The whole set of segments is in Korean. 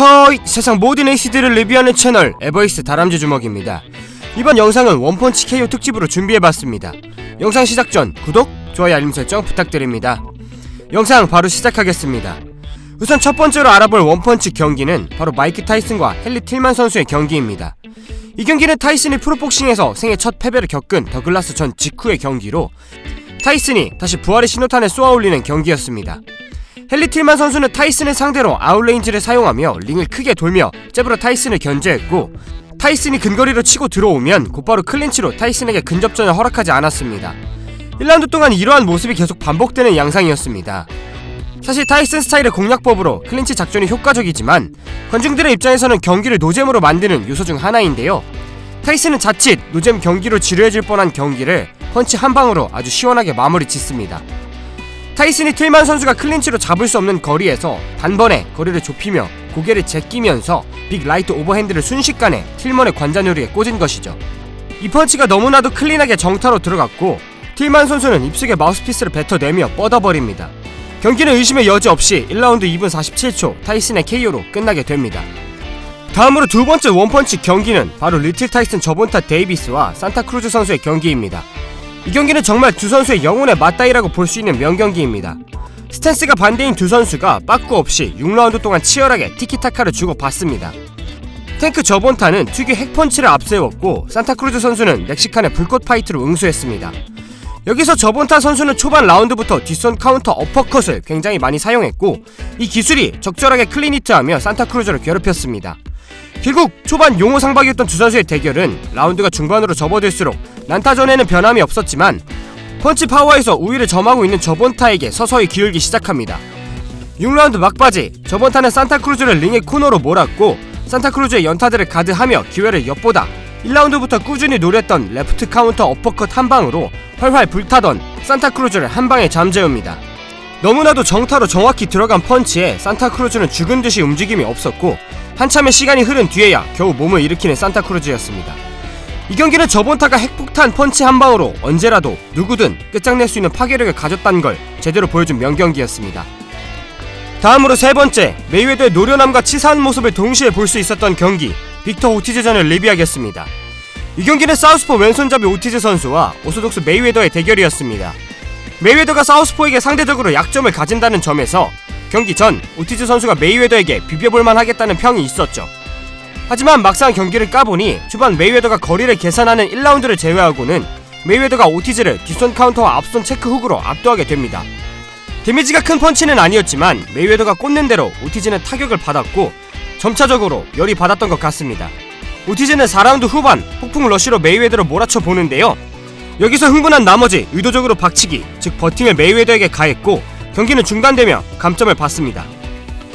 야호이 세상 모든 에이스들을 리뷰하는 채널 에버이스 다람쥐 주먹입니다. 이번 영상은 원펀치 KO 특집으로 준비해봤습니다. 영상 시작 전 구독, 좋아요 알림 설정 부탁드립니다. 영상 바로 시작하겠습니다. 우선 첫 번째로 알아볼 원펀치 경기는 바로 마이크 타이슨과 헨리 틸만 선수의 경기입니다. 이 경기는 타이슨이 프로복싱에서 생애 첫 패배를 겪은 더글라스 전 직후의 경기로 타이슨이 다시 부활의 신호탄에 쏘아올리는 경기였습니다 헨리 틸만 선수는 타이슨을 상대로 아웃레인지를 사용하며 링을 크게 돌며 잽으로 타이슨을 견제했고 타이슨이 근거리로 치고 들어오면 곧바로 클린치로 타이슨에게 근접전을 허락하지 않았습니다. 1라운드 동안 이러한 모습이 계속 반복되는 양상이었습니다. 사실 타이슨 스타일의 공략법으로 클린치 작전이 효과적이지만 관중들의 입장에서는 경기를 노잼으로 만드는 요소 중 하나인데요. 타이슨은 자칫 노잼 경기로 지루해질 뻔한 경기를 펀치 한 방으로 아주 시원하게 마무리 짓습니다. 타이슨이 틸만 선수가 클린치로 잡을 수 없는 거리에서 단번에 거리를 좁히며 고개를 제끼면서 빅 라이트 오버핸드를 순식간에 틸먼의 관자놀이에 꽂은 것이죠. 이 펀치가 너무나도 클린하게 정타로 들어갔고 틸만 선수는 입속에 마우스피스를 뱉어내며 뻗어버립니다. 경기는 의심의 여지 없이 1라운드 2분 47초 타이슨의 KO로 끝나게 됩니다. 다음으로 두 번째 원펀치 경기는 바로 리틀 타이슨 저본타 데이비스와 산타크루즈 선수의 경기입니다. 이 경기는 정말 두 선수의 영혼의 맞다이라고 볼 수 있는 명경기입니다. 스탠스가 반대인 두 선수가 빠꾸 없이 6라운드 동안 치열하게 티키타카를 주고받습니다. 탱크 저본타는 특유 핵펀치를 앞세웠고 산타크루즈 선수는 멕시칸의 불꽃 파이트로 응수했습니다. 여기서 저본타 선수는 초반 라운드부터 뒷손 카운터 어퍼컷을 굉장히 많이 사용했고 이 기술이 적절하게 클리니트하며 산타크루즈를 괴롭혔습니다. 결국 초반 용호 상박이었던 두 선수의 대결은 라운드가 중반으로 접어들수록 난타전에는 변함이 없었지만 펀치 파워에서 우위를 점하고 있는 저번타에게 서서히 기울기 시작합니다. 6라운드 막바지 저번타는 산타크루즈를 링의 코너로 몰았고 산타크루즈의 연타들을 가드하며 기회를 엿보다 1라운드부터 꾸준히 노렸던 레프트 카운터 어퍼컷 한 방으로 활활 불타던 산타크루즈를 한 방에 잠재웁니다. 너무나도 정타로 정확히 들어간 펀치에 산타크루즈는 죽은 듯이 움직임이 없었고 한참의 시간이 흐른 뒤에야 겨우 몸을 일으키는 산타크루즈였습니다. 이 경기는 저번 타가 핵폭탄 펀치 한 방으로 언제라도 누구든 끝장낼 수 있는 파괴력을 가졌다는 걸 제대로 보여준 명경기였습니다. 다음으로 세 번째, 메이웨더의 노련함과 치사한 모습을 동시에 볼 수 있었던 경기, 빅터 오티즈전을 리뷰하겠습니다. 이 경기는 사우스포 왼손잡이 오티즈 선수와 오소독스 메이웨더의 대결이었습니다. 메이웨더가 사우스포에게 상대적으로 약점을 가진다는 점에서 경기 전 오티즈 선수가 메이웨더에게 비벼볼만 하겠다는 평이 있었죠. 하지만 막상 경기를 까보니 초반 메이웨더가 거리를 계산하는 1라운드를 제외하고는 메이웨더가 오티즈를 뒷손 카운터와 앞손 체크 훅으로 압도하게 됩니다. 데미지가 큰 펀치는 아니었지만 메이웨더가 꽂는 대로 오티즈는 타격을 받았고 점차적으로 열이 받았던 것 같습니다. 오티즈는 4라운드 후반 폭풍 러쉬로 메이웨더를 몰아쳐 보는데요. 여기서 흥분한 나머지 의도적으로 박치기, 즉 버팅을 메이웨더에게 가했고 경기는 중단되며 감점을 받습니다.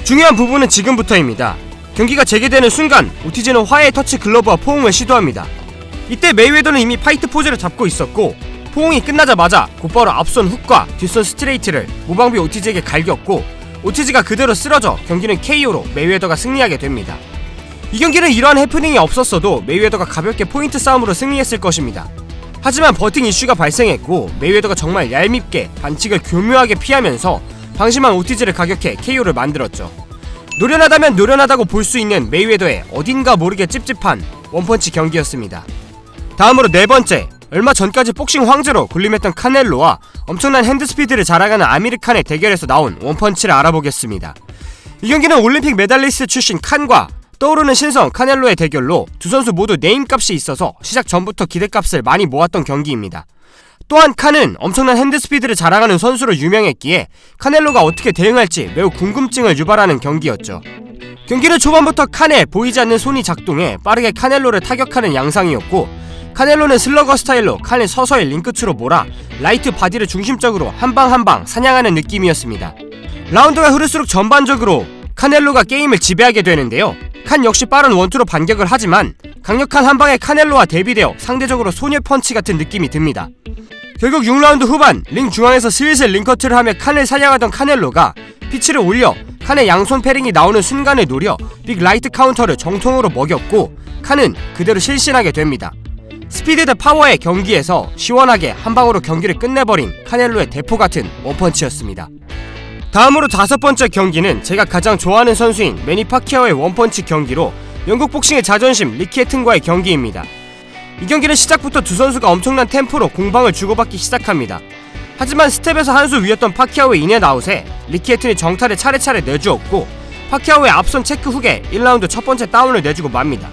중요한 부분은 지금부터입니다. 경기가 재개되는 순간 오티즈는 화해 터치 글러브와 포옹을 시도합니다. 이때 메이웨더는 이미 파이트 포즈를 잡고 있었고 포옹이 끝나자마자 곧바로 앞손 훅과 뒷손 스트레이트를 무방비 오티즈에게 갈겼고 오티즈가 그대로 쓰러져 경기는 KO로 메이웨더가 승리하게 됩니다. 이 경기는 이러한 해프닝이 없었어도 메이웨더가 가볍게 포인트 싸움으로 승리했을 것입니다. 하지만 버팅 이슈가 발생했고 메이웨더가 정말 얄밉게 반칙을 교묘하게 피하면서 방심한 오티즈를 가격해 KO를 만들었죠. 노련하다면 노련하다고 볼 수 있는 메이웨더의 어딘가 모르게 찝찝한 원펀치 경기였습니다. 다음으로 네 번째, 얼마 전까지 복싱 황제로 군림했던 카넬로와 엄청난 핸드스피드를 자랑하는 아미르칸의 대결에서 나온 원펀치를 알아보겠습니다. 이 경기는 올림픽 메달리스트 출신 칸과 떠오르는 신성 카넬로의 대결로 두 선수 모두 네임값이 있어서 시작 전부터 기대값을 많이 모았던 경기입니다. 또한 칸은 엄청난 핸드스피드를 자랑하는 선수로 유명했기에 카넬로가 어떻게 대응할지 매우 궁금증을 유발하는 경기였죠. 경기는 초반부터 칸의 보이지 않는 손이 작동해 빠르게 카넬로를 타격하는 양상이었고 카넬로는 슬러거 스타일로 칸을 서서히 링끝으로 몰아 라이트 바디를 중심적으로 한 방 한 방 사냥하는 느낌이었습니다. 라운드가 흐를수록 전반적으로 카넬로가 게임을 지배하게 되는데요. 칸 역시 빠른 원투로 반격을 하지만 강력한 한 방에 카넬로와 대비되어 상대적으로 소녀 펀치 같은 느낌이 듭니다. 결국 6라운드 후반 링 중앙에서 슬슬 링커트를 하며 칸을 사냥하던 카넬로가 피치를 올려 칸의 양손 패링이 나오는 순간을 노려 빅 라이트 카운터를 정통으로 먹였고 칸은 그대로 실신하게 됩니다. 스피드 대 파워의 경기에서 시원하게 한 방으로 경기를 끝내버린 카넬로의 대포 같은 원펀치였습니다. 다음으로 다섯 번째 경기는 제가 가장 좋아하는 선수인 매니 파키아오의 원펀치 경기로 영국 복싱의 자존심 리키 헤튼과의 경기입니다. 이 경기는 시작부터 두 선수가 엄청난 템포로 공방을 주고받기 시작합니다. 하지만 스텝에서 한 수 위였던 파키아오의 인앤아웃에 리키 헤튼이 정타를 차례차례 내주었고 파키아오의 앞선 체크 후에 1라운드 첫 번째 다운을 내주고 맙니다.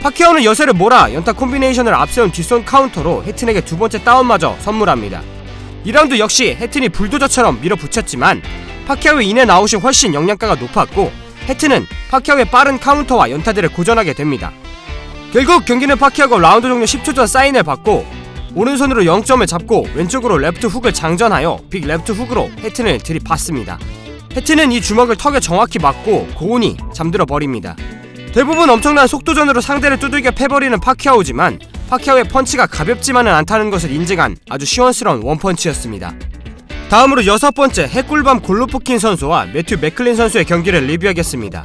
파키아오는 여세를 몰아 연타 콤비네이션을 앞세운 뒷손 카운터로 헤튼에게 두 번째 다운마저 선물합니다. 2라운드 역시 헤튼이 불도저처럼 밀어붙였지만 파키아오의 인앤아웃이 훨씬 영양가가 높았고 헤튼은 파키아오의 빠른 카운터와 연타들을 고전하게 됩니다. 결국 경기는 파키아오가 라운드 종료 10초 전 사인을 받고 오른손으로 0점을 잡고 왼쪽으로 레프트 훅을 장전하여 빅 레프트 훅으로 헤튼을 들이받습니다. 헤튼은 이 주먹을 턱에 정확히 맞고 고온이 잠들어 버립니다. 대부분 엄청난 속도전으로 상대를 두들겨 패버리는 파키아오지만 파키아오의 펀치가 가볍지만은 않다는 것을 인증한 아주 시원스러운 원펀치였습니다. 다음으로 여섯 번째 해꿀밤 골로프킨 선수와 매튜 맥클린 선수의 경기를 리뷰하겠습니다.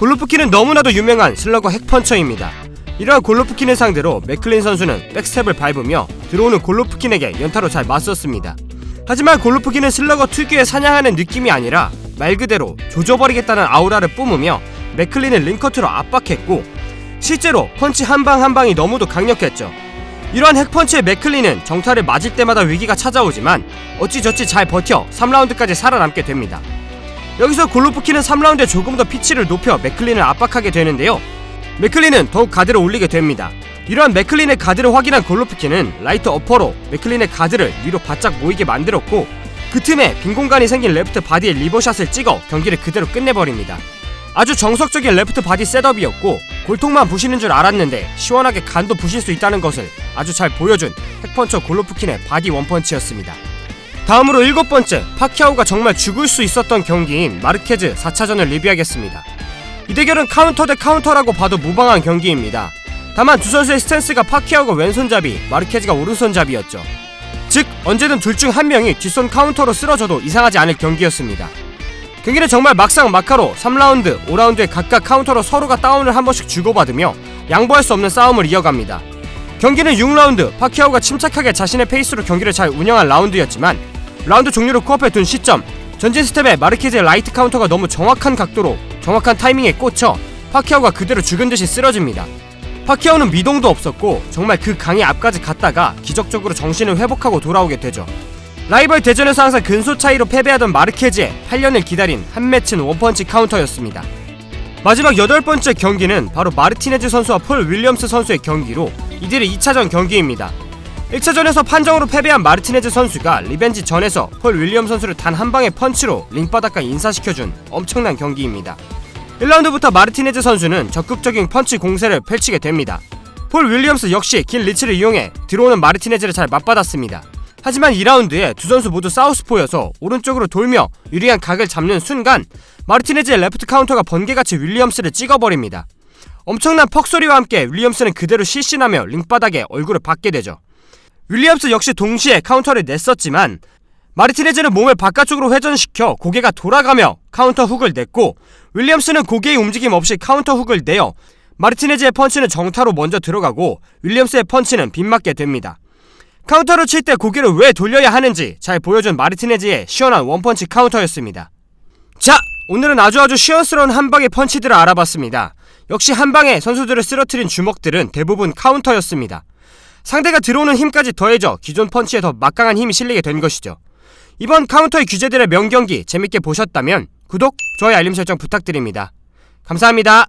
골로프킨은 너무나도 유명한 슬러거 핵펀처입니다. 이러한 골로프킨을 상대로 맥클린 선수는 백스텝을 밟으며 들어오는 골로프킨에게 연타로 잘 맞섰습니다. 하지만 골로프킨은 슬러거 특유의 사냥하는 느낌이 아니라 말 그대로 조져버리겠다는 아우라를 뿜으며 맥클린을 링커트로 압박했고 실제로 펀치 한 방 한 방이 너무도 강력했죠. 이러한 핵펀치의 맥클린은 정타를 맞을 때마다 위기가 찾아오지만 어찌저찌 잘 버텨 3라운드까지 살아남게 됩니다. 여기서 골로프킨은 3라운드에 조금 더 피치를 높여 맥클린을 압박하게 되는데요. 맥클린은 더욱 가드를 올리게 됩니다. 이러한 맥클린의 가드를 확인한 골로프킨은 라이트 어퍼로 맥클린의 가드를 위로 바짝 모이게 만들었고 그 틈에 빈 공간이 생긴 레프트 바디에 리버샷을 찍어 경기를 그대로 끝내버립니다. 아주 정석적인 레프트 바디 셋업이었고 골통만 부시는 줄 알았는데 시원하게 간도 부실 수 있다는 것을 아주 잘 보여준 핵펀처 골로프킨의 바디 원펀치였습니다. 다음으로 일곱 번째 파키아오가 정말 죽을 수 있었던 경기인 마르케즈 4차전을 리뷰하겠습니다. 이 대결은 카운터 대 카운터라고 봐도 무방한 경기입니다. 다만 두 선수의 스탠스가 파키아오가 왼손잡이, 마르케즈가 오른손잡이였죠. 즉 언제든 둘 중 한 명이 뒷손 카운터로 쓰러져도 이상하지 않을 경기였습니다. 경기는 정말 막상 막하로 3라운드, 5라운드에 각각 카운터로 서로가 다운을 한 번씩 주고받으며 양보할 수 없는 싸움을 이어갑니다. 경기는 6라운드, 파키아오가 침착하게 자신의 페이스로 경기를 잘 운영한 라운드였지만 라운드 종료를 코앞에 둔 시점, 전진 스텝에 마르케즈의 라이트 카운터가 너무 정확한 각도로 정확한 타이밍에 꽂혀 파키아오가 그대로 죽은 듯이 쓰러집니다. 파키아오는 미동도 없었고 정말 그 강의 앞까지 갔다가 기적적으로 정신을 회복하고 돌아오게 되죠. 라이벌 대전에서 항상 근소 차이로 패배하던 마르케즈의 8년을 기다린 한 매치는 원펀치 카운터였습니다. 마지막 여덟 번째 경기는 바로 마르티네즈 선수와 폴 윌리엄스 선수의 경기로 이들의 2차전 경기입니다. 1차전에서 판정으로 패배한 마르티네즈 선수가 리벤지 전에서 폴 윌리엄 선수를 단 한 방의 펀치로 링바닥과 인사시켜준 엄청난 경기입니다. 1라운드부터 마르티네즈 선수는 적극적인 펀치 공세를 펼치게 됩니다. 폴 윌리엄스 역시 긴 리치를 이용해 들어오는 마르티네즈를 잘 맞받았습니다. 하지만 2라운드에 두 선수 모두 사우스포여서 오른쪽으로 돌며 유리한 각을 잡는 순간 마르티네즈의 레프트 카운터가 번개같이 윌리엄스를 찍어버립니다. 엄청난 퍽소리와 함께 윌리엄스는 그대로 실신하며 링바닥에 얼굴을 받게 되죠. 윌리엄스 역시 동시에 카운터를 냈었지만 마르티네즈는 몸을 바깥쪽으로 회전시켜 고개가 돌아가며 카운터 훅을 냈고 윌리엄스는 고개의 움직임 없이 카운터 훅을 내어 마르티네즈의 펀치는 정타로 먼저 들어가고 윌리엄스의 펀치는 빗맞게 됩니다. 카운터를 칠 때 고개를 왜 돌려야 하는지 잘 보여준 마르티네즈의 시원한 원펀치 카운터였습니다. 자, 오늘은 아주 아주 시원스러운 한방의 펀치들을 알아봤습니다. 역시 한방에 선수들을 쓰러뜨린 주먹들은 대부분 카운터였습니다. 상대가 들어오는 힘까지 더해져 기존 펀치에 더 막강한 힘이 실리게 된 것이죠. 이번 카운터의 규제들의 명경기 재밌게 보셨다면 구독, 좋아요, 알림 설정 부탁드립니다. 감사합니다.